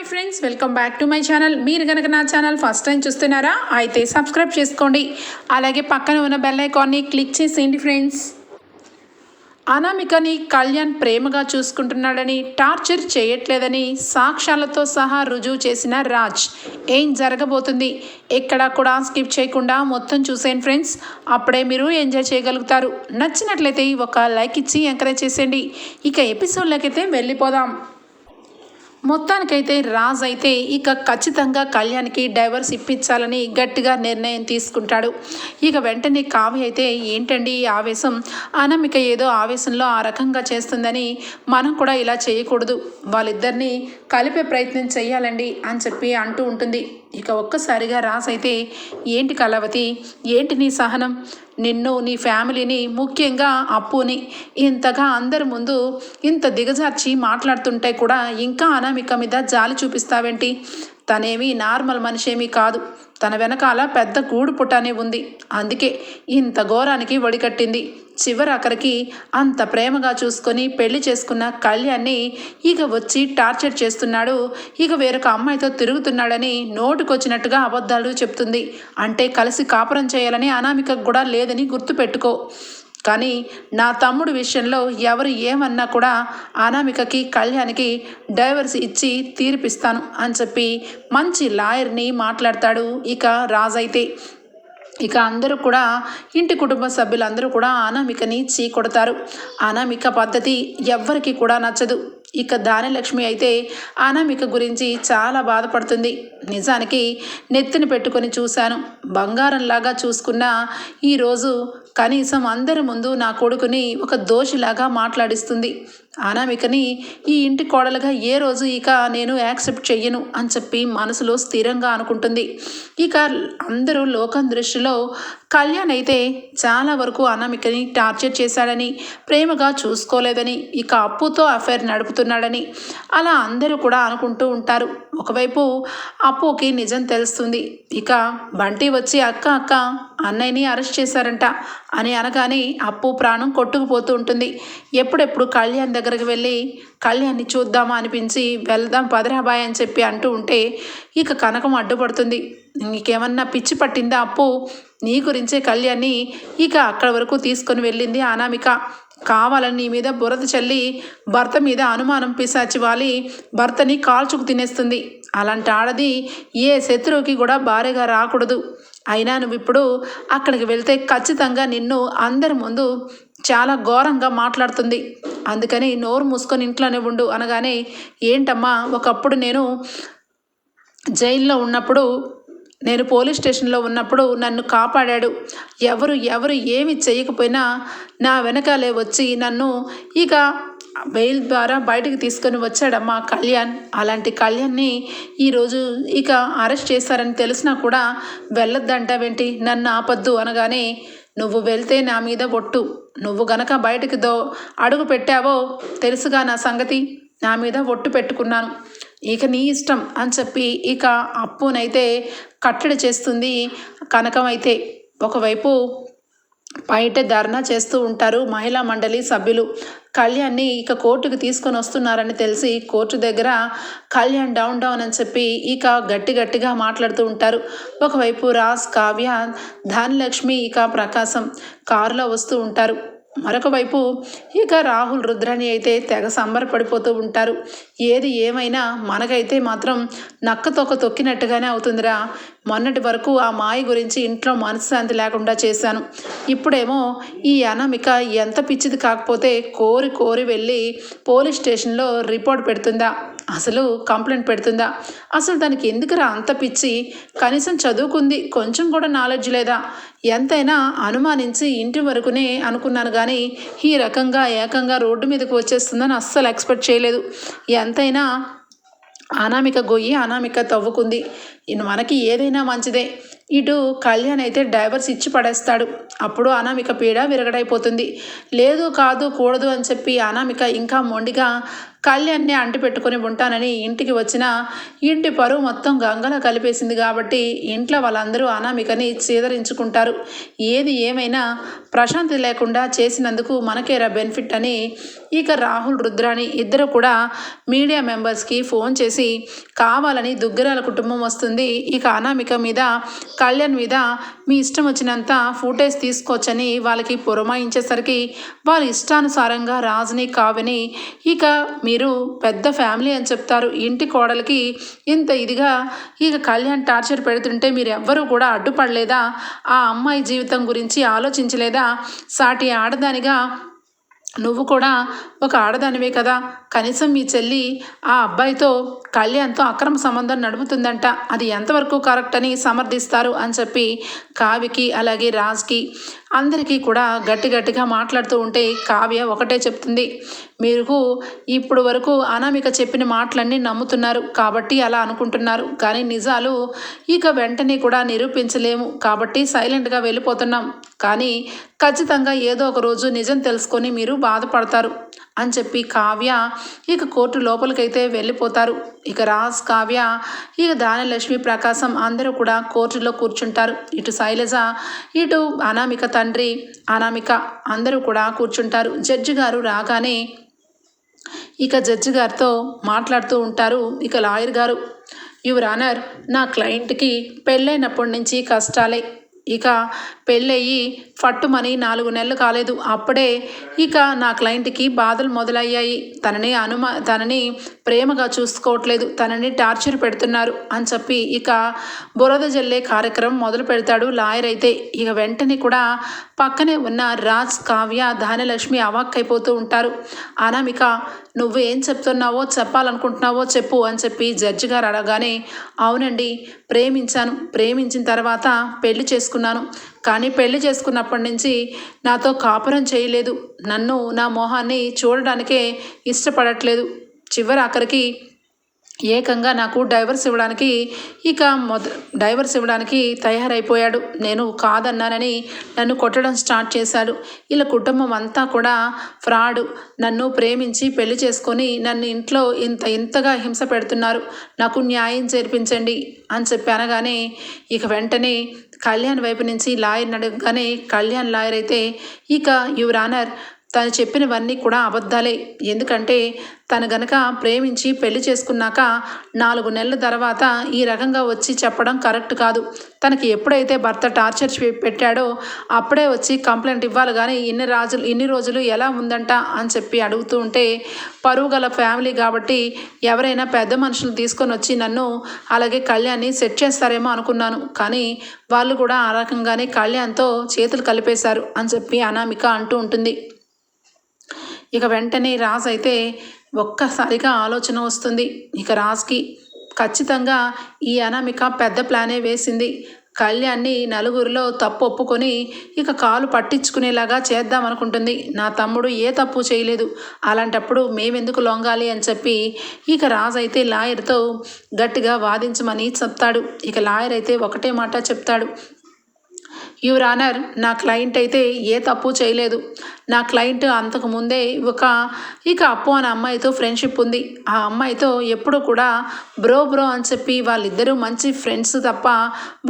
Hi friends welcome back to my channel. మీరు కనుక నా ఛానల్ ఫస్ట్ టైం చూస్తున్నారా అయితే సబ్స్క్రైబ్ చేసుకోండి. అలాగే పక్కన ఉన్న బెల్ ఐకాన్ని క్లిక్ చేసేయండి ఫ్రెండ్స్. అనామికని కళ్యాణ్ ప్రేమగా చూసుకుంటున్నాడని టార్చర్ చేయట్లేదని సాక్ష్యాలతో సహా రుజువు చేసిన రాజ్. ఏం జరగబోతుంది? ఎక్కడా కూడా స్కిప్ చేయకుండా మొత్తం చూసేయండి ఫ్రెండ్స్. అప్పుడే మీరు ఎంజాయ్ చేయగలుగుతారు. నచ్చినట్లయితే ఒక లైక్ ఇచ్చి ఎంకరేజ్ చేసేయండి. ఇక ఎపిసోడ్లోకైతే వెళ్ళిపోదాం. మొత్తానికైతే రాజ్ అయితే ఇక ఖచ్చితంగా కళ్యాణ్కి డైవర్స్ ఇప్పించాలని గట్టిగా నిర్ణయం తీసుకుంటాడు. ఇక వెంటనే కావ్య అయితే ఏంటండి ఈ ఆవేశం? అనామిక ఏదో ఆవేశంలో ఆ రకంగా చేస్తుందని మనం కూడా ఇలా చేయకూడదు. వాళ్ళిద్దరిని కలిపే ప్రయత్నం చేయాలండి అని చెప్పి అంటూ ఉంటుంది. ఇక ఒక్కసారిగా రాసైతే అయితే ఏంటి కళావతి? ఏంటి నీ సహనం? నిన్ను నీ ఫ్యామిలీని ముఖ్యంగా అప్పుని. ఇంతగా అందరి ముందు ఇంత దిగజార్చి మాట్లాడుతుంటే కూడా ఇంకా అనామిక మీద జాలి చూపిస్తావేంటి? తనేమి నార్మల్ మనిషేమీ కాదు. తన వెనకాల పెద్ద గూడు పుట్టనే ఉంది. అందుకే ఇంత ఘోరానికి వడికట్టింది చివరి అంత ప్రేమగా చూసుకొని పెళ్ళి చేసుకున్న కళ్యాణ్ని ఇక వచ్చి టార్చర్ చేస్తున్నాడు. ఇక వేరొక అమ్మాయితో తిరుగుతున్నాడని నోటుకొచ్చినట్టుగా అబద్ధాలు చెప్తుంది. అంటే కలిసి కాపురం చేయాలని అనామికకు కూడా లేదని గుర్తుపెట్టుకో. కానీ నా తమ్ముడు విషయంలో ఎవరు ఏమన్నా కూడా అనామికకి కళ్యాణ్కి డైవర్స్ ఇచ్చి తీర్పిస్తాను అని చెప్పి మంచి లాయర్ని మాట్లాడతాడు ఇక రాజైతే. ఇక అందరూ కూడా ఇంటి కుటుంబ సభ్యులందరూ కూడా అనామికని చీ కొడతారు. అనామిక పద్ధతి ఎవ్వరికి కూడా నచ్చదు. ఇక దానలక్ష్మి అయితే అనామిక గురించి చాలా బాధపడుతుంది. నిజానికి నెత్తిని పెట్టుకొని చూశాను. బంగారంలాగా చూసుకున్న ఈరోజు కనీసం అందరి ముందు నా కొడుకుని ఒక దోషిలాగా మాట్లాడిస్తుంది. అనామికని ఈ ఇంటి కోడలుగా ఏ రోజు ఇక నేను యాక్సెప్ట్ చెయ్యను అని చెప్పి మనసులో స్థిరంగా అనుకుంటుంది. ఇక అందరూ లోకం దృష్టిలో కళ్యాణ్ అయితే చాలా వరకు అనామికని టార్చర్ చేశాడని ప్రేమగా చూసుకోలేదని ఇక అప్పుతో అఫైర్ నడుపుతున్నాడని అలా అందరూ కూడా అనుకుంటూ ఉంటారు. ఒకవైపు అప్పుకి నిజం తెలుస్తుంది. ఇక బంటి వచ్చి అక్క అక్క అన్నయ్యని అరెస్ట్ చేశారంట అని అనగానే అప్పు ప్రాణం కొట్టుకుపోతూ ఉంటుంది. ఎప్పుడెప్పుడు కళ్యాణ్ దగ్గరికి వెళ్ళి కళ్యాణ్ని చూద్దామా? అనిపించి వెళ్దాం పదరాబాయ్ అని చెప్పి అంటూ ఉంటే ఇక కనకం అడ్డుపడుతుంది. నీకేమన్నా పిచ్చి పట్టిందా అప్పు? నీ గురించే కళ్యాణ్ని ఇక అక్కడి వరకు తీసుకొని వెళ్ళింది అనామిక. కావాలని నీ మీద బురద చల్లి భర్త మీద అనుమానం పిశాచి వాలి భర్తని కాల్చుకు తినేస్తుంది. అలాంటి ఆడది ఏ శత్రువుకి కూడా భార్యగా రాకూడదు. అయినా నువ్వు ఇప్పుడు అక్కడికి వెళ్తే ఖచ్చితంగా నిన్ను అందరి ముందు చాలా ఘోరంగా మాట్లాడుతుంది. అందుకని నోరు మూసుకొని ఇంట్లోనే ఉండు అనగానే ఏంటమ్మా ఒకప్పుడు నేను జైల్లో ఉన్నప్పుడు నేను పోలీస్ స్టేషన్లో ఉన్నప్పుడు నన్ను కాపాడాడు. ఎవరు ఎవరు ఏమి చేయకపోయినా నా వెనకాలే వచ్చి నన్ను ఇక బెయిల్ ద్వారా బయటకు తీసుకొని వచ్చాడమ్మా కళ్యాణ్. అలాంటి కళ్యాణ్ని ఈరోజు ఇక అరెస్ట్ చేశారని తెలిసినా కూడా వెళ్ళొద్దంటావేంటి? నన్ను ఆపద్దు అనగానే నువ్వు వెళ్తే నా మీద ఒట్టు. నువ్వు గనక బయటికి దో అడుగు పెట్టావో తెలుసుగా నా సంగతి. నా మీద ఒట్టు పెట్టుకున్నాను. ఇక నీ ఇష్టం అని చెప్పి ఇక అప్పునైతే కట్టడి చేస్తుంది కనకమైతే. ఒకవైపు బయట ధర్నా చేస్తూ ఉంటారు మహిళా మండలి సభ్యులు. కళ్యాణ్ని ఇక కోర్టుకు తీసుకొని వస్తున్నారని తెలిసి కోర్టు దగ్గర కళ్యాణ్ డౌన్ డౌన్ అని చెప్పి ఇక గట్టి గట్టిగా మాట్లాడుతూ ఉంటారు. ఒకవైపు రాజ్ కావ్య ధనలక్ష్మి ఇక ప్రకాశం కారులో వస్తూ ఉంటారు. మరొక వైపు ఇక రాహుల్ రుద్రాని అయితే తెగ సంబరపడిపోతూ ఉంటారు. ఏది ఏమైనా మనకైతే మాత్రం నక్కతోక తొక్కినట్టుగానే అవుతుందిరా. మొన్నటి వరకు ఆ మాయ గురించి ఇంట్లో మనశ్శాంతి లేకుండా చేశాను. ఇప్పుడేమో ఈ అనామిక ఎంత పిచ్చిది కాకపోతే కోరి కోరి వెళ్ళి పోలీస్ స్టేషన్లో రిపోర్ట్ పెడుతుందా? అసలు కంప్లైంట్ పెడుతుందా? అసలు దానికి ఎందుకురా అంత పిచ్చి? కనీసం చదువుకుంది కొంచెం కూడా నాలెడ్జ్ లేదా? ఎంతైనా అనుమానించి ఇంటి వరకునే అనుకున్నాను కానీ ఈ రకంగా ఏకంగా రోడ్డు మీదకి వచ్చేస్తుందని అస్సలు ఎక్స్పెక్ట్ చేయలేదు. ఎంతైనా అనామిక గొయ్యి అనామిక తవ్వుకుంది. మనకి ఏదైనా మంచిదే. ఇటు కళ్యాణ్ అయితే డైవర్స్ ఇచ్చి పడేస్తాడు. అప్పుడు అనామిక పీడ విరగడైపోతుంది. లేదు కాదు కూడదు అని చెప్పి అనామిక ఇంకా మొండిగా కళ్యాణ్ని అంటిపెట్టుకుని ఉంటానని ఇంటికి వచ్చిన ఇంటి పరువు మొత్తం గంగలో కలిపేసింది కాబట్టి ఇంట్లో వాళ్ళందరూ అనామికని చీదరించుకుంటారు. ఏది ఏమైనా ప్రశాంతి లేకుండా చేసినందుకు మనకేరా బెనిఫిట్ అని ఇక రాహుల్ రుద్రాని ఇద్దరు కూడా మీడియా మెంబర్స్కి ఫోన్ చేసి కావాలని దుగ్గరాల కుటుంబం వస్తుంది. ఇక అనామిక మీద కళ్యాణ్ మీద మీ ఇష్టం వచ్చినంత ఫుటేజ్ తీసుకోవచ్చని వాళ్ళకి పురమాయించేసరికి వాళ్ళ ఇష్టానుసారంగా రాజుని కావని ఇక మీరు పెద్ద ఫ్యామిలీ అని చెప్తారు. ఇంటి కోడలికి ఇంత ఇదిగా ఇక కళ్యాణ్ టార్చర్ పెడుతుంటే మీరు ఎవ్వరూ కూడా అడ్డుపడలేదా? ఆ అమ్మాయి జీవితం గురించి ఆలోచించలేదా? సాటి ఆడదానిగా నువ్వు కూడా ఒక ఆడదానివే కదా. కనీసం మీ చెల్లి ఆ అబ్బాయితో కళ్యాణ్తో అక్రమ సంబంధం నడుపుతుందంట. అది ఎంతవరకు కరెక్ట్ అని సమర్థిస్తారు అని చెప్పి కావికి అలాగే రాజ్కి అందరికీ కూడా గట్టి గట్టిగా మాట్లాడుతూ ఉంటే కావ్య ఒకటే చెప్తుంది. మీరు ఇప్పుడు వరకు అనామిక చెప్పిన మాటలన్నీ నమ్ముతున్నారు కాబట్టి అలా అనుకుంటున్నారు. కానీ నిజాలు ఇక వెంటనే కూడా నిరూపించలేము కాబట్టి సైలెంట్గా వెళ్ళిపోతున్నాం. కానీ ఖచ్చితంగా ఏదో ఒక రోజు నిజం తెలుసుకొని మీరు బాధపడతారు. అని చెప్పి కావ్య ఇక కోర్టు లోపలికైతే వెళ్ళిపోతారు. ఇక రాజ్ కావ్య ఇక దానలక్ష్మి ప్రకాశం అందరూ కూడా కోర్టులో కూర్చుంటారు. ఇటు శైలజ ఇటు అనామిక తండ్రి అనామిక అందరూ కూడా కూర్చుంటారు. జడ్జి గారు రాగానే ఇక జడ్జి గారితో మాట్లాడుతూ ఉంటారు. ఇక లాయర్ గారు యువర్ ఆనర్ నా క్లయింట్కి పెళ్ళైనప్పటి నుంచి కష్టాలే. ఇక పెళ్ళయి ఫట్టుమని నాలుగు నెలలు కాలేదు. అప్పుడే ఇక నా క్లయింట్కి బాధలు మొదలయ్యాయి. తనని అనుమ తనని ప్రేమగా చూసుకోవట్లేదు. తనని టార్చర్ పెడుతున్నారు అని చెప్పి ఇక బురద జల్లే కార్యక్రమం మొదలు పెడతాడు లాయర్ అయితే. ఇక వెంటనే కూడా పక్కనే ఉన్న రాజ్ కావ్య ధాన్యలక్ష్మి అవాక్కైపోతూ ఉంటారు. అనామిక నువ్వు ఏం చెప్తున్నావో చెప్పాలనుకుంటున్నావో చెప్పు అని చెప్పి జడ్జి గారు అడగానే అవునండి ప్రేమించాను. ప్రేమించిన తర్వాత పెళ్ళి చేసుకున్నాను. కానీ పెళ్ళి చేసుకున్నప్పటి నుంచి నాతో కాపురం చేయలేదు. నన్ను నా మొహాన్ని చూడడానికే ఇష్టపడట్లేదు. చివరి ఆఖరికి ఏకంగా నాకు డైవర్స్ ఇవ్వడానికి ఇక మొద డైవర్స్ ఇవ్వడానికి తయారైపోయాడు. నేను కాదన్నానని నన్ను కొట్టడం స్టార్ట్ చేశాడు. ఇలా కుటుంబం అంతా కూడా ఫ్రాడ్. నన్ను ప్రేమించి పెళ్ళి చేసుకొని నన్ను ఇంట్లో ఇంత ఇంతగా హింస పెడుతున్నారు. నాకు న్యాయం చేర్పించండి అని చెప్పి అనగానే ఇక వెంటనే కళ్యాణ్ వైపు నుంచి లాయర్ని అడగగానే కళ్యాణ్ లాయర్ అయితే ఇక యువర్ ఆనర్ తను చెప్పినవన్నీ కూడా అబద్ధాలే. ఎందుకంటే తను గనక ప్రేమించి పెళ్ళి చేసుకున్నాక నాలుగు నెలల తర్వాత ఈ రకంగా వచ్చి చెప్పడం కరెక్ట్ కాదు. తనకి ఎప్పుడైతే భర్త టార్చర్ పెట్టాడో అప్పుడే వచ్చి కంప్లైంట్ ఇవ్వాలి. కానీ ఇన్ని రోజులు ఇన్ని రోజులు ఎలా ఉందంట అని చెప్పి అడుగుతూ ఉంటే పరువు గల ఫ్యామిలీ కాబట్టి ఎవరైనా పెద్ద మనుషులు తీసుకొని వచ్చి నన్ను అలాగే కళ్యాణ్ని సెట్ చేస్తారేమో అనుకున్నాను. కానీ వాళ్ళు కూడా ఆ రకంగానే కళ్యాణ్తో చేతులు కలిపేశారు అని చెప్పి అనామిక అంటూ ఉంటుంది. ఇక వెంటనే రాజ్ అయితే ఒక్కసారిగా ఆలోచన వస్తుంది. ఇక రాజ్కి ఖచ్చితంగా ఈ అనామిక పెద్ద ప్లానే వేసింది. కళ్యాణ్ని నలుగురిలో తప్పు ఒప్పుకొని ఇక కాలు పట్టించుకునేలాగా చేద్దాం అనుకుంటుంది. నా తమ్ముడు ఏ తప్పు చేయలేదు. అలాంటప్పుడు మేమెందుకు లొంగాలి అని చెప్పి ఇక రాజ్ అయితే లాయర్తో గట్టిగా వాదించమని చెప్తాడు. ఇక లాయర్ అయితే ఒకటే మాట చెప్తాడు. యువర్ ఆనర్ నా క్లయింట్ అయితే ఏ తప్పు చేయలేదు. నా క్లయింట్ అంతకు ముందే ఒక ఇక అప్పు అనే అమ్మాయితో ఫ్రెండ్షిప్ ఉంది. ఆ అమ్మాయితో ఎప్పుడు కూడా బ్రో బ్రో అని చెప్పి వాళ్ళిద్దరూ మంచి ఫ్రెండ్స్ తప్ప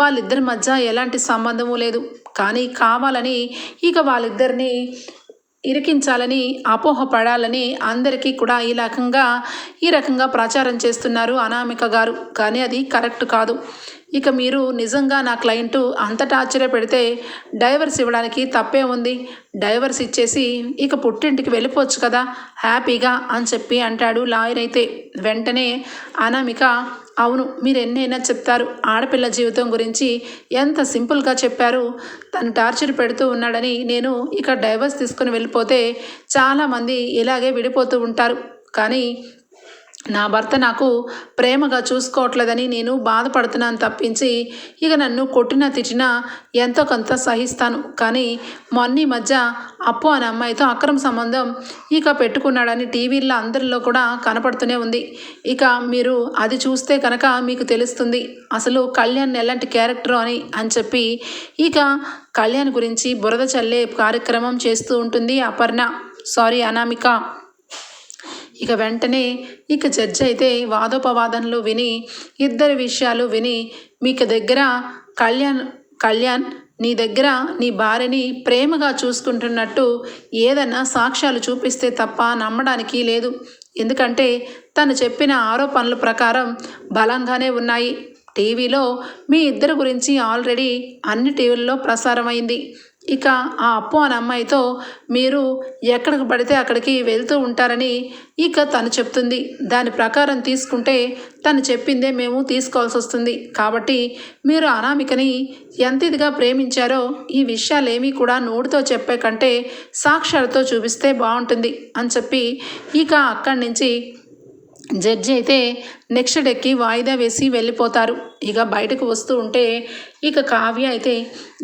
వాళ్ళిద్దరి మధ్య ఎలాంటి సంబంధము లేదు. కానీ కావాలని ఇక వాళ్ళిద్దరిని ఇరికించాలని అపోహపడాలని అందరికీ కూడా ఈ రకంగా ఈ రకంగా ప్రచారం చేస్తున్నారు అనామిక గారు. కానీ అది కరెక్ట్ కాదు. ఇక మీరు నిజంగా నా క్లయింట్ అంత టార్చర్ పెడితే డైవర్స్ ఇవ్వడానికి తప్పే ఉంది. డైవర్స్ ఇచ్చేసి ఇక పుట్టింటికి వెళ్ళిపోవచ్చు కదా హ్యాపీగా అని చెప్పి అంటాడు లాయర్ అయితే. వెంటనే అనామిక అవును మీరు ఎన్నైనా చెప్తారు. ఆడపిల్ల జీవితం గురించి ఎంత సింపుల్గా చెప్పారు. తను టార్చర్ పెడుతూ ఉన్నాడని నేను ఇక డైవర్స్ తీసుకుని వెళ్ళిపోతే చాలామంది ఇలాగే విడిపోతూ ఉంటారు. కానీ నా భర్త నాకు ప్రేమగా చూసుకోవట్లేదని నేను బాధపడుతున్నాను తప్పించి ఇక నన్ను కొట్టినా తిట్టినా ఎంతో కొంత సహిస్తాను. కానీ మొన్న మధ్య అప్పు అనే అమ్మాయితో అక్రమ సంబంధం ఇక పెట్టుకున్నాడని టీవీల్లో అందరిలో కూడా కనపడుతూనే ఉంది. ఇక మీరు అది చూస్తే కనుక మీకు తెలుస్తుంది అసలు కళ్యాణ్ ఎలాంటి క్యారెక్టర్ అని అని చెప్పి ఇక కళ్యాణ్ గురించి బురద చల్లే కార్యక్రమం చేస్తూ ఉంటుంది అపర్ణ. సారీ అనామిక. ఇక వెంటనే ఇక జడ్జి అయితే వాదోపవాదనలు విని ఇద్దరి విషయాలు విని మీకు దగ్గర కళ్యాణ్ కళ్యాణ్ నీ దగ్గర నీ భార్యని ప్రేమగా చూసుకుంటున్నట్టు ఏదన్నా సాక్ష్యాలు చూపిస్తే తప్ప నమ్మడానికి లేదు. ఎందుకంటే తను చెప్పిన ఆరోపణల ప్రకారం బలంగానే ఉన్నాయి. టీవీలో మీ ఇద్దరి గురించి ఆల్రెడీ అన్ని టీవీల్లో ప్రసారమైంది. ఇక ఆ అప్పు అనే అమ్మాయితో మీరు ఎక్కడికి పడితే అక్కడికి వెళ్తూ ఉంటారని ఇక తను చెప్తుంది. దాని ప్రకారం తీసుకుంటే తను చెప్పిందే మేము తీసుకోవాల్సి వస్తుంది. కాబట్టి మీరు అనామికని ఎంత ఇదిగా ప్రేమించారో ఈ విషయాలేమీ కూడా నోటితో చెప్పే కంటే సాక్షాలతో చూపిస్తే బాగుంటుంది అని చెప్పి ఇక అక్కడి నుంచి జడ్జి అయితే నెక్స్ట్ డేకి వాయిదా వేసి వెళ్ళిపోతారు. ఇక బయటకు వస్తూ ఉంటే ఇక కావ్య అయితే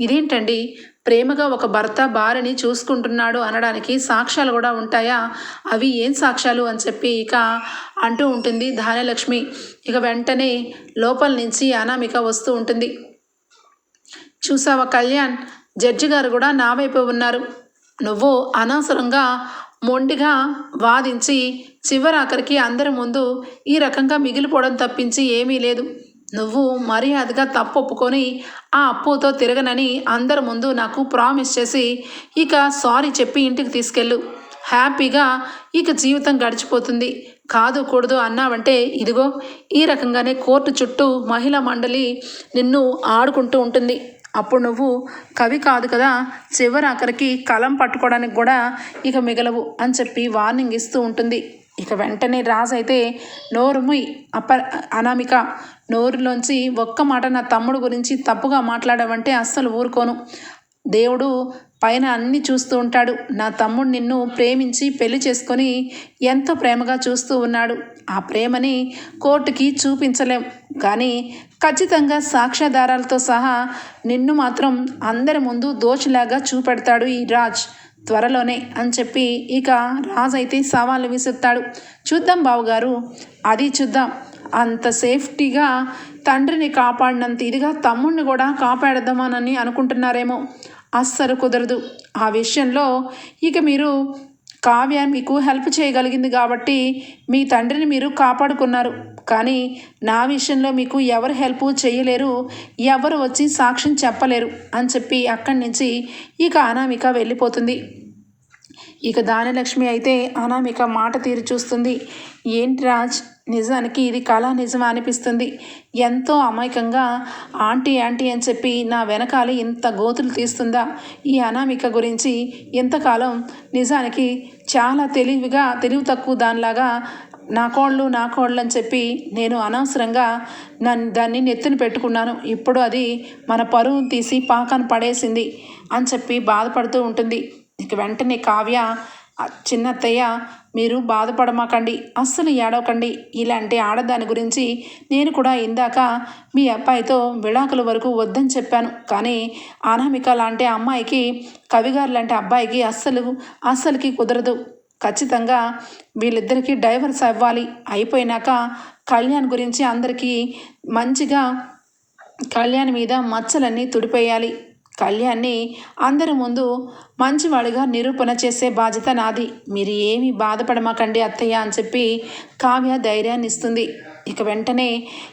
ఇదేంటండి? ప్రేమగా ఒక భర్త భార్యని చూసుకుంటున్నాడు అనడానికి సాక్ష్యాలు కూడా ఉంటాయా? అవి ఏం సాక్ష్యాలు అని చెప్పి ఇక అంటూ ఉంటుంది ధాన్యలక్ష్మి. ఇక వెంటనే లోపల నుంచి అనామిక వస్తూ ఉంటుంది. చూసావా కళ్యాణ్? జడ్జి గారు కూడా నా వైపు ఉన్నారు. నువ్వు అనవసరంగా మొండిగా వాదించి చివరాఖరికి అందరి ముందు ఈ రకంగా మిగిలిపోవడం తప్పించి ఏమీ లేదు. నువ్వు మర్యాదగా తప్పు ఒప్పుకొని ఆ అప్పుతో తిరగనని అందరి ముందు నాకు ప్రామిస్ చేసి ఇక సారీ చెప్పి ఇంటికి తీసుకెళ్ళు. హ్యాపీగా ఇక జీవితం గడిచిపోతుంది. కాదు కూడదు అన్నావంటే ఇదిగో ఈ రకంగానే కోర్టు చుట్టూ మహిళా మండలి నిన్ను ఆడుకుంటూ ఉంటుంది. అప్పుడు నువ్వు కవి కాదు కదా చివరి ఆఖరికి కలం పట్టుకోవడానికి కూడా ఇక మిగలవు అని చెప్పి వార్నింగ్ ఇస్తూ ఉంటుంది. ఇక వెంటనే రాజు అయితే నోరుముయ్ అప్ప అనామిక నోరులోంచి ఒక్క మాట నా తమ్ముడు గురించి తప్పుగా మాట్లాడవంటే అస్సలు ఊరుకోను. దేవుడు పైన అన్నీ చూస్తూ ఉంటాడు. నా తమ్ముడు నిన్ను ప్రేమించి పెళ్ళి చేసుకొని ఎంతో ప్రేమగా చూస్తూ ఉన్నాడు. ఆ ప్రేమని కోర్టుకి చూపించలేం. కానీ ఖచ్చితంగా సాక్ష్యాధారాలతో సహా నిన్ను మాత్రం అందరి ముందు దోషిలాగా చూపెడతాడు ఈ రాజ్. త్వరలోనే అని చెప్పి ఇక రాజు అయితే సవాళ్ళు విసురుతాడు. చూద్దాం బావుగారు అది చూద్దాం. అంత సేఫ్టీగా తండ్రిని కాపాడినంత ఇదిగా తమ్ముడిని కూడా కాపాడదామనని అనుకుంటున్నారేమో. అస్సలు కుదరదు. ఆ విషయంలో ఇక మీరు కావ్య మీకు హెల్ప్ చేయగలిగింది కాబట్టి మీ తండ్రిని మీరు కాపాడుకున్నారు. కానీ నా విషయంలో మీకు ఎవరు హెల్ప్ చేయలేరు ఎవరు వచ్చి సాక్ష్యం చెప్పలేరు అని చెప్పి అక్కడి నుంచి ఇక అనామిక వెళ్ళిపోతుంది. ఇక దానలక్ష్మి అయితే అనామిక మాట తీరు చూస్తుంది. ఏంటి రాజ్? నిజానికి ఇది కళ నిజమా అనిపిస్తుంది. ఎంతో అమాయకంగా ఆంటీ ఆంటీ అని చెప్పి నా వెనకాల ఇంత గోతులు తీస్తుందా? ఈ అనామిక గురించి ఎంతకాలం నిజానికి చాలా తెలివిగా తెలివి తక్కువ దానిలాగా నా కోళ్ళు నా కోళ్ళు అని చెప్పి నేను అనవసరంగా నన్ను దాన్ని నెత్తిన పెట్టుకున్నాను. ఇప్పుడు అది మన పరువును తీసి పాకను పడేసింది అని చెప్పి బాధపడుతూ ఉంటుంది. ఇక వెంటనే కావ్య చిన్నత్తయ్య మీరు బాధపడమాకండి అస్సలు ఏడవకండి. ఇలాంటి ఆడదాని గురించి నేను కూడా ఇందాక మీ అబ్బాయితో విడాకుల వరకు వద్దని చెప్పాను. కానీ అనామిక లాంటి అమ్మాయికి కవిగారు లాంటి అబ్బాయికి అస్సలు అస్సలకి కుదరదు. ఖచ్చితంగా వీళ్ళిద్దరికీ డైవర్స్ అవ్వాలి. అయిపోయినాక కళ్యాణ్ గురించి అందరికీ మంచిగా కళ్యాణ్ మీద మచ్చలన్నీ తుడిపేయాలి. కళ్యాణ్ని అందరి ముందు మంచివాడిగా నిరూపణ చేసే బాధ్యత నాది. మీరు ఏమీ బాధపడమాకండి అత్తయ్య అని చెప్పి కావ్య ధైర్యాన్ని ఇస్తుంది. ఇక వెంటనే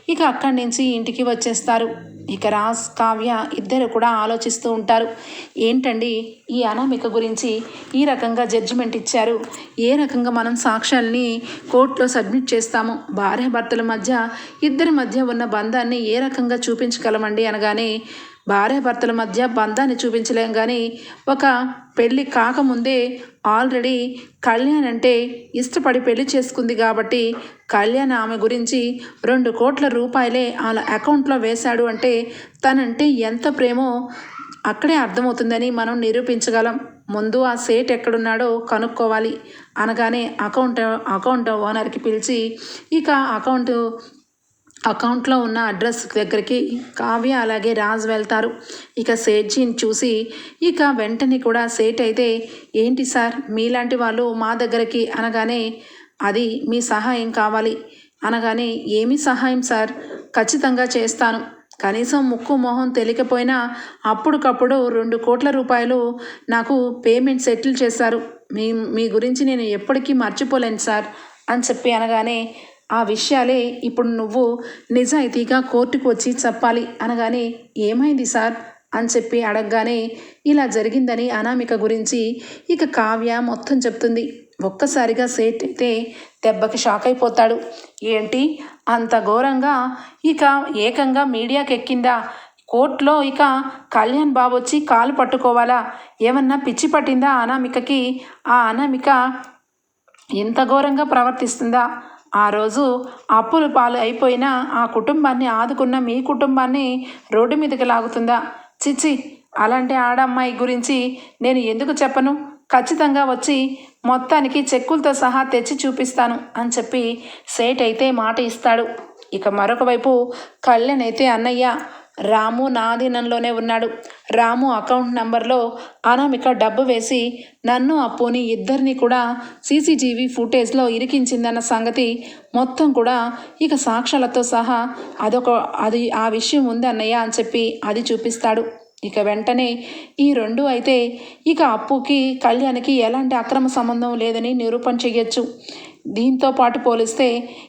ఇక అక్కడి నుంచి ఇంటికి వచ్చేస్తారు. ఇక రాజ్ కావ్య ఇద్దరు కూడా ఆలోచిస్తూ ఉంటారు. ఏంటండి ఈ అనామిక గురించి? ఈ రకంగా జడ్జిమెంట్ ఇచ్చారు. ఏ రకంగా మనం సాక్ష్యాల్ని కోర్టులో సబ్మిట్ చేస్తాము? భార్యాభర్తల మధ్య ఇద్దరి మధ్య ఉన్న బంధాన్ని ఏ రకంగా చూపించగలమండి అనగానే భార్యాభర్తల మధ్య బంధాన్ని చూపించలేం కానీ ఒక పెళ్ళి కాకముందే ఆల్రెడీ కళ్యాణ్ అంటే ఇష్టపడి పెళ్ళి చేసుకుంది కాబట్టి కళ్యాణ్ ఆమె గురించి రెండు కోట్ల రూపాయలే వాళ్ళ అకౌంట్లో వేశాడు అంటే తనంటే ఎంత ప్రేమో అక్కడే అర్థమవుతుందని మనం నిరూపించగలం. ముందు ఆ సేట్ ఎక్కడున్నాడో కనుక్కోవాలి. అనగానే అకౌంట్ అకౌంట్ ఓనర్కి పిలిచి ఇక అకౌంట్ అకౌంట్లో ఉన్న అడ్రస్ దగ్గరికి కావ్య అలాగే రాజ్ వెళ్తారు. ఇక సేట్జీని చూసి ఇక వెంటనే కూడా సేట్ అయితే ఏంటి సార్ మీలాంటి వాళ్ళు మా దగ్గరికి అనగానే అది మీ సహాయం కావాలి. అనగానే ఏమి సహాయం సార్? ఖచ్చితంగా చేస్తాను. కనీసం ముక్కు మొహం తెలియకపోయినా అప్పటికప్పుడు రెండు కోట్ల రూపాయలు నాకు పేమెంట్ సెటిల్ చేశారు. మీ మీ గురించి నేను ఎప్పటికీ మర్చిపోలేను సార్ అని చెప్పి అనగానే ఆ విషయాలే ఇప్పుడు నువ్వు నిజాయితీగా కోర్టుకు వచ్చి చెప్పాలి అనగానే ఏమైంది సార్? అని చెప్పి అడగగానే ఇలా జరిగిందని అనామిక గురించి ఇక కావ్య మొత్తం చెప్తుంది. ఒక్కసారిగా సేట్ అయితే దెబ్బకి షాక్ అయిపోతాడు. ఏంటి? అంత ఘోరంగా? ఇక ఏకంగా మీడియాకి ఎక్కిందా? కోర్టులో ఇక కళ్యాణ్ బాబు వచ్చి కాలు పట్టుకోవాలా? ఏమన్నా పిచ్చి పట్టిందా అనామికకి? ఆ అనామిక ఇంత ఘోరంగా ప్రవర్తిస్తుందా? ఆ రోజు అప్పులు పాలు అయిపోయిన ఆ కుటుంబాన్ని ఆదుకున్న మీ కుటుంబాన్ని రోడ్డు మీదకి లాగుతుందా? చిచ్చి అలాంటి ఆడమ్మాయి గురించి నేను ఎందుకు చెప్పను? ఖచ్చితంగా వచ్చి మొత్తానికి చెక్కులతో సహా తెచ్చి చూపిస్తాను అని చెప్పి సేట్ అయితే మాట ఇస్తాడు. ఇక మరొక వైపు కళ్ళనైతే అన్నయ్య రాము నా అధీనంలోనే ఉన్నాడు. రాము అకౌంట్ నంబర్లో అనామిక డబ్బు వేసి నన్ను అప్పుని ఇద్దరిని కూడా సీసీటీవీ ఫుటేజ్లో ఇరికించిందన్న సంగతి మొత్తం కూడా ఇక సాక్ష్యాలతో సహా అదొక అది ఆ విషయం ఉంది అన్నయ్య అని చెప్పి అది చూపిస్తాడు. ఇక వెంటనే ఈ రెండు అయితే ఇక అప్పుకి కళ్యాణ్కి ఎలాంటి అక్రమ సంబంధం లేదని నిరూపణ చేయొచ్చు దీంతో పాటు పోలిస్తే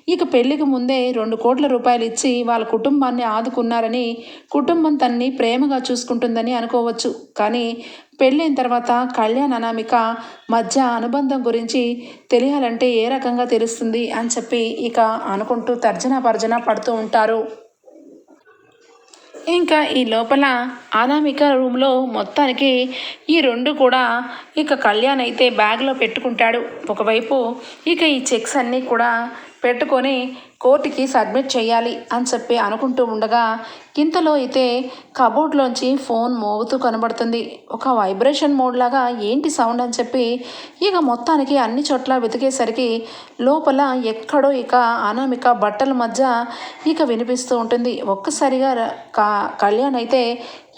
ఇక పెళ్ళికి ముందే రెండు కోట్ల రూపాయలు ఇచ్చి వాళ్ళ కుటుంబాన్ని ఆదుకున్నారని కుటుంబం తన్ని ప్రేమగా చూసుకుంటుందని అనుకోవచ్చు. కానీ పెళ్ళైన తర్వాత కళ్యాణ్ అనామిక మధ్య అనుబంధం గురించి తెలియాలంటే ఏ రకంగా తెలుస్తుంది అని చెప్పి ఇక అనుకుంటూ తర్జన పర్జన పడుతూ ఉంటారు. ఇంకా ఈ లోపల అనామిక రూమ్లో మొత్తానికి ఈ రెండు కూడా ఇక కళ్యాణ్ అయితే బ్యాగ్లో పెట్టుకుంటాడు. ఒకవైపు ఇక ఈ చెక్స్ అన్నీ కూడా పెట్టుకొని కోర్టుకి సబ్మిట్ చేయాలి అని చెప్పి అనుకుంటూ ఉండగా ఇంతలో అయితే కబోర్డ్లోంచి ఫోన్ మోగుతూ కనబడుతుంది. ఒక వైబ్రేషన్ మోడ్ లాగా ఏంటి సౌండ్ అని చెప్పి ఇక మొత్తానికి అన్ని చోట్ల వెతికేసరికి లోపల ఎక్కడో ఇక అనామిక బట్టల మధ్య ఇక వినిపిస్తూ ఉంటుంది. ఒక్కసారిగా కళ్యాణ్ అయితే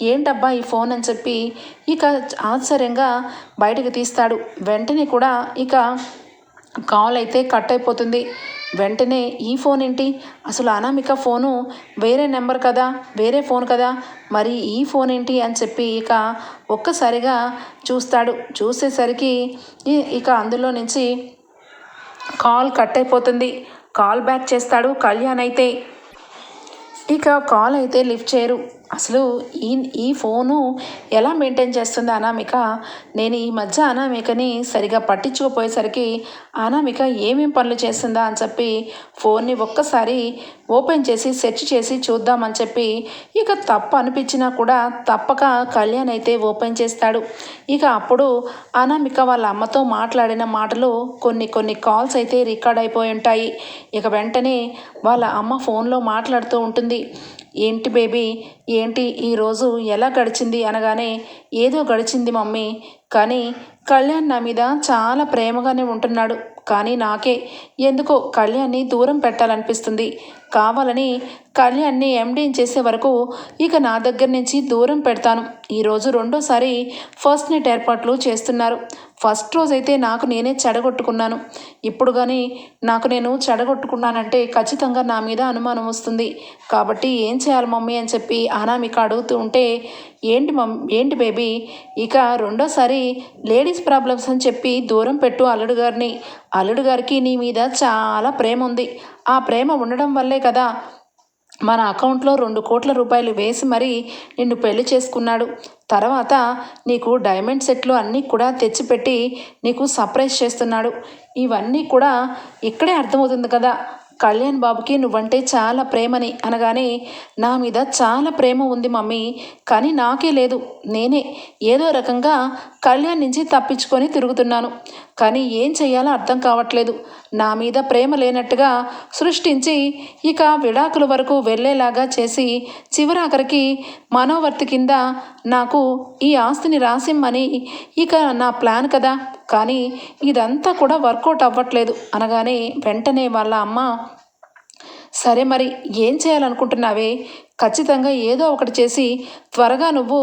ఏంటబ్బా ఈ ఫోన్ అని చెప్పి ఇక ఆశ్చర్యంగా బయటకు తీస్తాడు. వెంటనే కూడా ఇక కాల్ అయితే కట్ అయిపోతుంది. వెంటనే ఈ ఫోన్ ఏంటి? అసలు అనామిక ఫోను వేరే నెంబర్ కదా వేరే ఫోన్ కదా మరి ఈ ఫోన్ ఏంటి అని చెప్పి ఇక ఒక్కసారిగా చూస్తాడు. చూసేసరికి ఇక అందులో నుంచి కాల్ కట్ అయిపోతుంది కాల్ బ్యాక్ చేస్తాడు కళ్యాణ్ అయితే. ఇక కాల్ అయితే లిఫ్ట్ చేయరు. అసలు ఈ ఈ ఫోను ఎలా మెయింటైన్ చేస్తుంది అనామిక? నేను ఈ మధ్య అనామికని సరిగా పట్టించుకోపోయేసరికి అనామిక ఏమేం పనులు చేస్తుందా అని చెప్పి ఫోన్ని ఒక్కసారి ఓపెన్ చేసి సెర్చ్ చేసి చూద్దామని చెప్పి ఇక తప్పు అనిపించినా కూడా తప్పక కళ్యాణ్ అయితే ఓపెన్ చేస్తాడు. ఇక అప్పుడు అనామిక వాళ్ళ అమ్మతో మాట్లాడిన మాటలు కొన్ని కొన్ని కాల్స్ అయితే రికార్డ్ అయిపోయి ఉంటాయి. ఇక వెంటనే వాళ్ళ అమ్మ ఫోన్లో మాట్లాడుతూ ఉంటుంది. ఏంటి బేబీ? ఏంటి ఈరోజు ఎలా గడిచింది అనగానే ఏదో గడిచింది మమ్మీ. కానీ కళ్యాణ్ నా మీద చాలా ప్రేమగానే ఉంటున్నాడు. కానీ నాకే ఎందుకో కళ్యాణ్ని దూరం పెట్టాలనిపిస్తుంది. కావాలని కళ్యాణ్ని ఎండీని చేసే వరకు ఇక నా దగ్గర నుంచి దూరం పెడతాను. ఈరోజు రెండోసారి ఫస్ట్ నైట్ ఏర్పాట్లు చేస్తున్నారు. ఫస్ట్ రోజు అయితే నాకు నేనే చెడగొట్టుకున్నాను. ఇప్పుడు కానీ నాకు నేను చెడగొట్టుకున్నానంటే ఖచ్చితంగా నా మీద అనుమానం వస్తుంది. కాబట్టి ఏం చేయాలి మమ్మీ అని చెప్పి అనామిక అడుగుతూ ఉంటే ఏంటి మమ్ ఏంటి బేబీ? ఇక రెండోసారి లేడీస్ ప్రాబ్లమ్స్ అని చెప్పి దూరం పెట్టు అల్లుడు గారిని. అల్లుడు గారికి నీ మీద చాలా ప్రేమ ఉంది. ఆ ప్రేమ ఉండడం వల్లే కదా మన అకౌంట్లో రెండు కోట్ల రూపాయలు వేసి మరీ నిన్ను పెళ్ళి చేసుకున్నాడు. తర్వాత నీకు డైమండ్ సెట్లు అన్నీ కూడా తెచ్చిపెట్టి నీకు సర్ప్రైజ్ చేస్తున్నాడు. ఇవన్నీ కూడా ఇక్కడే అర్థమవుతుంది కదా. కళ్యాణ్ బాబుకి నువ్వంటే చాలా ప్రేమని అనగానే నా మీద చాలా ప్రేమ ఉంది మమ్మీ కానీ నాకే లేదు. నేనే ఏదో రకంగా కళ్యాణ్ నుంచి తప్పించుకొని తిరుగుతున్నాను. కానీ ఏం చేయాలో అర్థం కావట్లేదు. నా మీద ప్రేమ లేనట్టుగా సృష్టించి ఇక విడాకుల వరకు వెళ్ళేలాగా చేసి చివరాఖరికి మనోవర్తి కింద నాకు ఈ ఆస్తిని రాసిమ్మని ఇక నా ప్లాన్ కదా. కానీ ఇదంతా కూడా వర్కౌట్ అవ్వట్లేదు. అనగానే వెంటనే వాళ్ళ అమ్మ సరే మరి ఏం చేయాలనుకుంటున్నావే? ఖచ్చితంగా ఏదో ఒకటి చేసి త్వరగా నువ్వు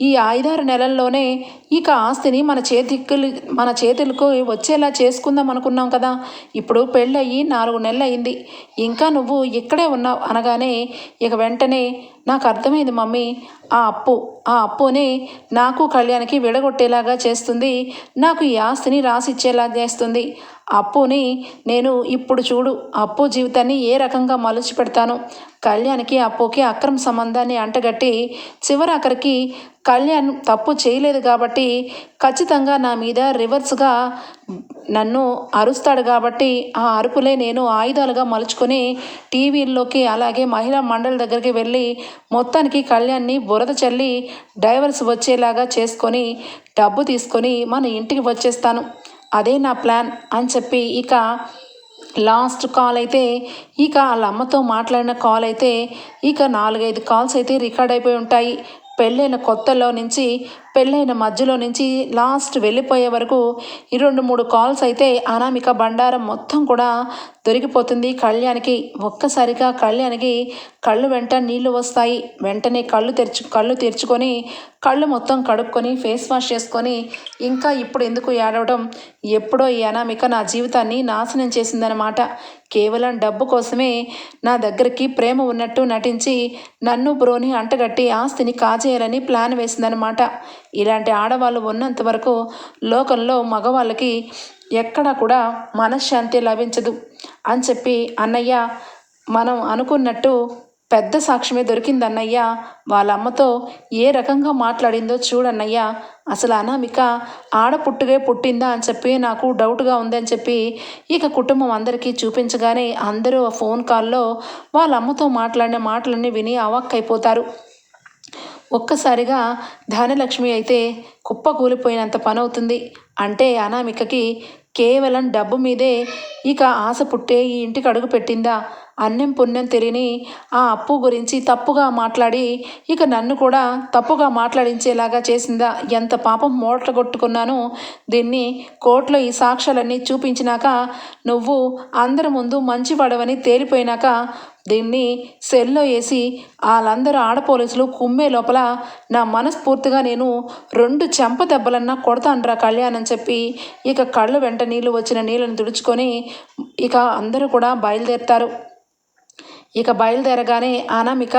ఈ ఐదారు నెలల్లోనే ఇక ఆస్తిని మన చేతికి మన చేతులకు వచ్చేలా చేసుకుందాం అనుకున్నాం కదా. ఇప్పుడు పెళ్ళయి నాలుగు నెలలు అయింది ఇంకా నువ్వు ఇక్కడే ఉన్నావు అనగానే ఇక వెంటనే నాకు అర్థమైంది మమ్మీ ఆ అప్పు ఆ అప్పుని నాకు కళ్యాణ్కి విడగొట్టేలాగా చేస్తుంది. నాకు ఈ ఆస్తిని రాసిచ్చేలా చేస్తుంది. అప్పుని నేను ఇప్పుడు చూడు అప్పు జీవితాన్ని ఏ రకంగా మలుచి పెడతాను కళ్యాణ్కి అప్పుకి అక్రమ సంబంధాన్ని అంటగట్టి చివరి అక్కడికి కళ్యాణ్ తప్పు చేయలేదు కాబట్టి ఖచ్చితంగా నా మీద రివర్స్గా నన్ను అరుస్తాడు కాబట్టి ఆ అరుపులే నేను ఆయుధాలుగా మలుచుకొని టీవీల్లోకి అలాగే మహిళా మండలి దగ్గరికి వెళ్ళి మొత్తానికి కళ్యాణ్ని బురద చల్లి డైవర్స్ వచ్చేలాగా చేసుకొని డబ్బు తీసుకొని మన ఇంటికి వచ్చేస్తాను. అదే నా ప్లాన్ అని చెప్పి ఇక లాస్ట్ కాల్ అయితే ఇక వాళ్ళ అమ్మతో మాట్లాడిన కాల్ అయితే ఇక నాలుగైదు కాల్స్ అయితే రికార్డ్ అయిపోయి ఉంటాయి. పెళ్ళైన కొత్తలో నుంచి పెళ్ళైన మధ్యలో నుంచి లాస్ట్ వెళ్ళిపోయే వరకు ఈ రెండు మూడు కాల్స్ అయితే అనామిక బండారం మొత్తం కూడా దొరికిపోతుంది. కళ్యాణ్కి ఒక్కసారిగా కళ్యాణ్కి కళ్ళు వెంట నీళ్ళు వస్తాయి. వెంటనే కళ్ళు తెరుచు కళ్ళు తెరుచుకొని కళ్ళు మొత్తం కడుక్కొని ఫేస్ వాష్ చేసుకొని ఇంకా ఇప్పుడు ఎందుకు ఏడవడం? ఎప్పుడో ఈ అనామిక నా జీవితాన్ని నాశనం చేసిందనమాట కేవలం డబ్బు కోసమే నా దగ్గరికి ప్రేమ ఉన్నట్టు నటించి నన్ను బ్రోని అంటగట్టి ఆస్తిని కాజేయాలని ప్లాన్ వేసిందనమాట ఇలాంటి ఆడవాళ్ళు ఉన్నంత వరకు లోకంలో మగవాళ్ళకి ఎక్కడ కూడా మనశ్శాంతి లభించదు అని చెప్పి అన్నయ్య మనం అనుకున్నట్టు పెద్ద సాక్ష్యమే దొరికింది అన్నయ్య. వాళ్ళ అమ్మతో ఏ రకంగా మాట్లాడిందో చూడన్నయ్య అసలు అనామిక ఆడపుట్టుగే పుట్టిందా అని చెప్పి నాకు డౌట్గా ఉందని చెప్పి ఇక కుటుంబం అందరికీ చూపించగానే అందరూ ఆ ఫోన్ కాల్లో వాళ్ళ అమ్మతో మాట్లాడిన మాటలన్నీ విని అవాక్కైపోతారు. ఒక్కసారిగా ధనలక్ష్మి అయితే కుప్ప కూలిపోయినంత పని అవుతుంది అంటే అనామికకి కేవలం డబ్బు మీదే ఇక ఆశ పుట్టే ఈ ఇంటికి అడుగు పెట్టిందా? అన్నం పుణ్యం తెలియని ఆ అప్పు గురించి తప్పుగా మాట్లాడి ఇక నన్ను కూడా తప్పుగా మాట్లాడించేలాగా చేసిందా? ఎంత పాపం మూటగొట్టుకున్నాను? దీన్ని కోర్టులో ఈ సాక్ష్యాలన్నీ చూపించినాక నువ్వు అందరి ముందు మంచివాడవని తేలిపోయినాక దీన్ని సెల్లో వేసి వాళ్ళందరూ ఆడపోలీసులు కుమ్మే లోపల నా మనస్ఫూర్తిగా నేను రెండు చెంప దెబ్బలన్నా కొడతానరా కళ్యాణ్ అని చెప్పి ఇక కళ్ళు వెంట నీళ్ళు వచ్చిన నీళ్ళని తుడుచుకొని ఇక అందరూ కూడా బయలుదేరుతారు. ఇక బయలుదేరగానే అనామిక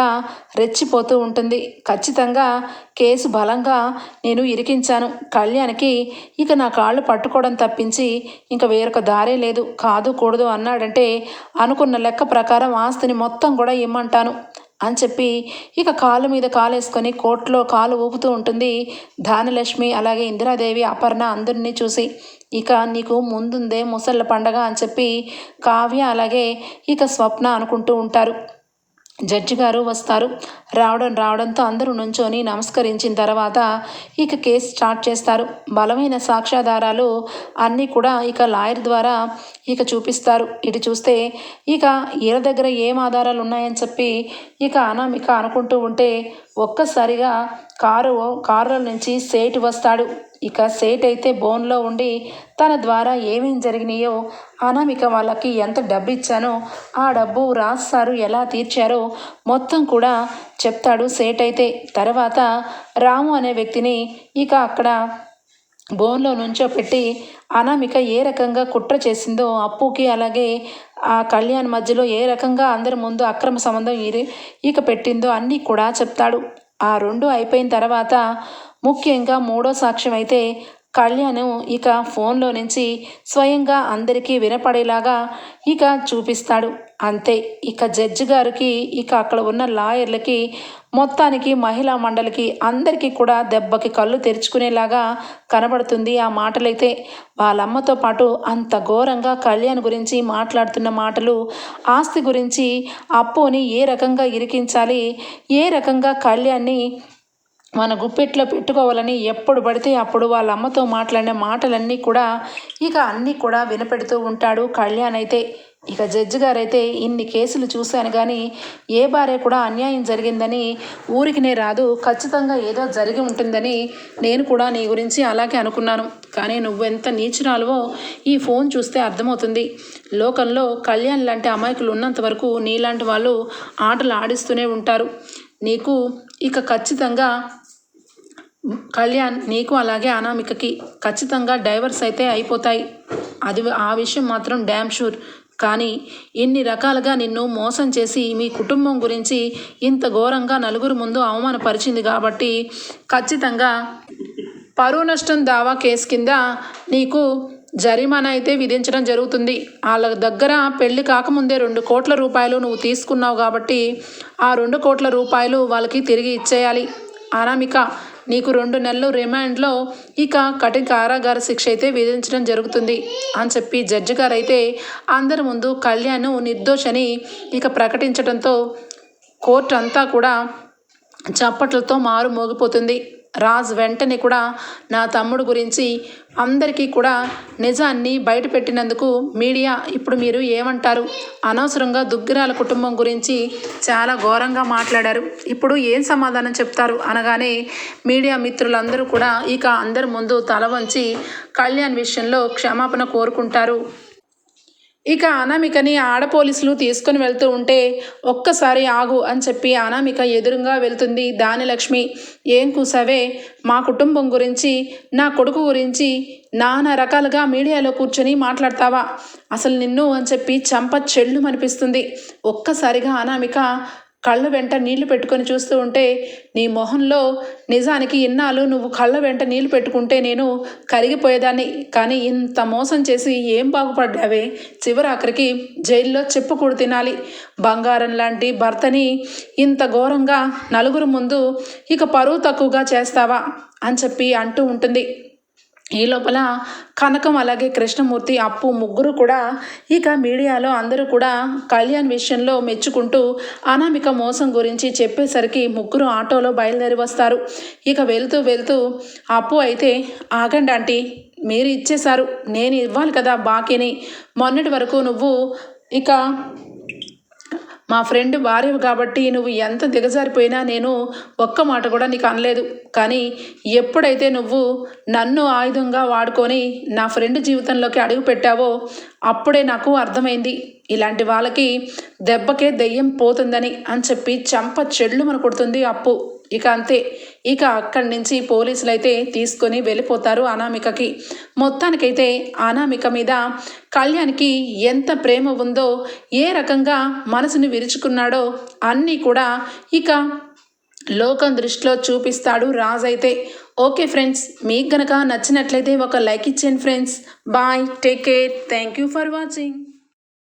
రెచ్చిపోతూ ఉంటుంది. ఖచ్చితంగా కేసు బలంగా నేను ఇరికించాను. కళ్యాణ్కి ఇక నా కాళ్ళు పట్టుకోవడం తప్పించి ఇంకా వేరొక దారే లేదు. కాదు కూడదు అన్నాడంటే అనుకున్న లెక్క ప్రకారం ఆస్తిని మొత్తం కూడా ఇమ్మంటాను. అని చెప్పి ఇక కాలు మీద కాలు వేసుకొని కోట్లో కాలు ఊపుతూ ఉంటుంది ధానలక్ష్మి అలాగే ఇందిరాదేవి అపర్ణ అందరినీ చూసి ఇక నీకు ముందుందే ముసళ్ళ పండగ అని చెప్పి కావ్య అలాగే ఇక స్వప్న అనుకుంటూ ఉంటారు. జడ్జి గారు వస్తారు. రావడం రావడంతో అందరూ నుంచొని నమస్కరించిన తర్వాత ఇక కేసు స్టార్ట్ చేస్తారు. బలమైన సాక్ష్యాధారాలు అన్నీ కూడా ఇక లాయర్ ద్వారా ఇక చూపిస్తారు. ఇటు చూస్తే ఇక ఈయన దగ్గర ఏం ఆధారాలు ఉన్నాయని చెప్పి ఇక అనామిక అనుకుంటూ ఉంటే ఒక్కసారిగా కారు కారులో నుంచి సేట్ వస్తాడు. ఇక సేట్ అయితే బోన్లో ఉండి తన ద్వారా ఏమేం జరిగినాయో అనామిక వాళ్ళకి ఎంత డబ్బు ఇచ్చానో ఆ డబ్బు రాస్తారు ఎలా తీర్చారో మొత్తం కూడా చెప్తాడు సేట్ అయితే తర్వాత రాము అనే వ్యక్తిని ఇక అక్కడ బోన్లో నుంచో పెట్టి అనామిక ఏ రకంగా కుట్ర చేసిందో అప్పుకి అలాగే ఆ కళ్యాణ్ మధ్యలో ఏ రకంగా అందరి ముందు అక్రమ సంబంధం ఇరి ఇక పెట్టిందో అన్నీ కూడా చెప్తాడు. ఆ రెండు అయిపోయిన తర్వాత ముఖ్యంగా మూడో సాక్ష్యం అయితే కళ్యాణ్ ఇక ఫోన్లో నుంచి స్వయంగా అందరికీ వినపడేలాగా ఇక చూపిస్తాడు. అంతే ఇక జడ్జి గారికి ఇక అక్కడ ఉన్న లాయర్లకి మొత్తానికి మహిళా మండలికి అందరికీ కూడా దెబ్బకి కళ్ళు తెరుచుకునేలాగా కనబడుతుంది ఆ మాటలైతే. వాళ్ళమ్మతో పాటు అంత ఘోరంగా కళ్యాణ్ గురించి మాట్లాడుతున్న మాటలు ఆస్తి గురించి అప్పుని ఏ రకంగా ఇరికించాలి ఏ రకంగా కళ్యాణ్ని మన గుప్పెట్లో పెట్టుకోవాలని ఎప్పుడు పడితే అప్పుడు వాళ్ళ అమ్మతో మాట్లాడిన మాటలన్నీ కూడా ఇక అన్నీ కూడా వినపెడుతూ ఉంటాడు. కళ్యాణ్ అయితే ఇక జడ్జి గారైతే ఇన్ని కేసులు చూశాను కానీ ఏ భార్య కూడా అన్యాయం జరిగిందని ఊరికినే రాదు. ఖచ్చితంగా ఏదో జరిగి ఉంటుందని నేను కూడా నీ గురించి అలాగే అనుకున్నాను. కానీ నువ్వెంత నీచురాలువో ఈ ఫోన్ చూస్తే అర్థమవుతుంది. లోకంలో కళ్యాణ్ లాంటి అమాయకులు ఉన్నంత వరకు నీలాంటి వాళ్ళు ఆటలు ఆడిస్తూనే ఉంటారు. నీకు ఇక ఖచ్చితంగా కళ్యాణ్ నీకు అలాగే అనామికకి ఖచ్చితంగా డైవర్స్ అయితే అయిపోతాయి. అది ఆ విషయం మాత్రం డ్యామ్ షూర్ కానీ ఇన్ని రకాలుగా నిన్ను మోసం చేసి మీ కుటుంబం గురించి ఇంత ఘోరంగా నలుగురు ముందు అవమానపరిచింది కాబట్టి ఖచ్చితంగా పరువు నష్టం దావా కేసు కింద నీకు జరిమానా అయితే విధించడం జరుగుతుంది. వాళ్ళ దగ్గర పెళ్ళి కాకముందే రెండు కోట్ల రూపాయలు నువ్వు తీసుకున్నావు కాబట్టి ఆ రెండు కోట్ల రూపాయలు వాళ్ళకి తిరిగి ఇచ్చేయాలి. అనామిక నీకు రెండు నెలలు రిమాండ్లో ఇక కఠిన కారాగార శిక్ష అయితే విధించడం జరుగుతుంది అని చెప్పి జడ్జి గారు అయితే అందరి ముందు కళ్యాణ్ నిర్దోషని ఇక ప్రకటించడంతో కోర్టు అంతా కూడా చప్పట్లతో మారు మోగిపోతుంది రాజ్ వెంటనే కూడా నా తమ్ముడు గురించి అందరికీ కూడా నిజాన్ని బయటపెట్టినందుకు మీడియా ఇప్పుడు మీరు ఏమంటారు? అనవసరంగా దుగ్గిరాల కుటుంబం గురించి చాలా ఘోరంగా మాట్లాడారు. ఇప్పుడు ఏం సమాధానం చెప్తారు? అనగానే మీడియా మిత్రులందరూ కూడా ఇక అందరి ముందు తల వంచి కళ్యాణ్ విషయంలో క్షమాపణ కోరుకుంటారు. ఇక అనామికని ఆడ పోలీసులు తీసుకొని వెళ్తూ ఉంటే ఒక్కసారి ఆగు అని చెప్పి అనామిక ఎదురుగా వెళ్తుంది. దానిలక్ష్మి ఏం కూసావే? మా కుటుంబం గురించి నా కొడుకు గురించి నానా రకాలుగా మీడియాలో కూర్చొని మాట్లాడతావా? అసలు నిన్ను అని చెప్పి చంప చెళ్ళు అనిపిస్తుంది ఒక్కసారిగా అనామిక కళ్ళ వెంట నీళ్ళు పెట్టుకొని చూస్తూ ఉంటే నీ మొహంలో నిజానికి ఇన్నాళ్ళు నువ్వు కళ్ళ వెంట నీళ్ళు పెట్టుకుంటే నేను కరిగిపోయేదాన్ని. కానీ ఇంత మోసం చేసి ఏం బాగుపడ్డావే? చివరి ఆఖరికి జైల్లో చెప్పుకూడు తినాలి. బంగారం లాంటి భర్తని ఇంత ఘోరంగా నలుగురు ముందు ఇక పరువు తక్కువగా చేస్తావా? అని చెప్పి అంటూ ఉంటుంది. ఈ లోపల కనకం అలాగే కృష్ణమూర్తి అప్పు ముగ్గురు కూడా ఇక మీడియాలో అందరూ కూడా కళ్యాణ్ విషయంలో మెచ్చుకుంటూ అనామిక మోసం గురించి చెప్పేసరికి ముగ్గురు ఆటోలో బయలుదేరి వస్తారు. ఇక వెళ్తూ వెళ్తూ అప్పు అయితే ఆగండి ఆంటీ మీరు ఇచ్చేశారు నేను ఇవ్వాలి కదా బాకీని. మొన్నటి వరకు నువ్వు ఇక మా ఫ్రెండ్ భార్య కాబట్టి నువ్వు ఎంత దిగజారిపోయినా నేను ఒక్క మాట కూడా నీకు అనలేదు. కానీ ఎప్పుడైతే నువ్వు నన్ను ఆయుధంగా వాడుకొని నా ఫ్రెండ్ జీవితంలోకి అడుగు పెట్టావో అప్పుడే నాకు అర్థమైంది. ఇలాంటి వాళ్ళకి దెబ్బకే దెయ్యం పోతుందని అని చెప్పి చంప చెళ్ళు మన కొడుతుంది అప్పు. ఇక అంతే. ఇక అక్కడి నుంచి పోలీసులు అయితే తీసుకొని వెళ్ళిపోతారు అనామికకి. మొత్తానికైతే అనామిక మీద కళ్యాణ్కి ఎంత ప్రేమ ఉందో ఏ రకంగా మనసుని విరుచుకున్నాడో అన్నీ కూడా ఇక లోకం దృష్టిలో చూపిస్తాడు రాజ్ అయితే. ఓకే ఫ్రెండ్స్ మీకు గనక నచ్చినట్లయితే ఒక లైక్ ఇచ్చేయండి friends. Bye take care. Thank you for watching.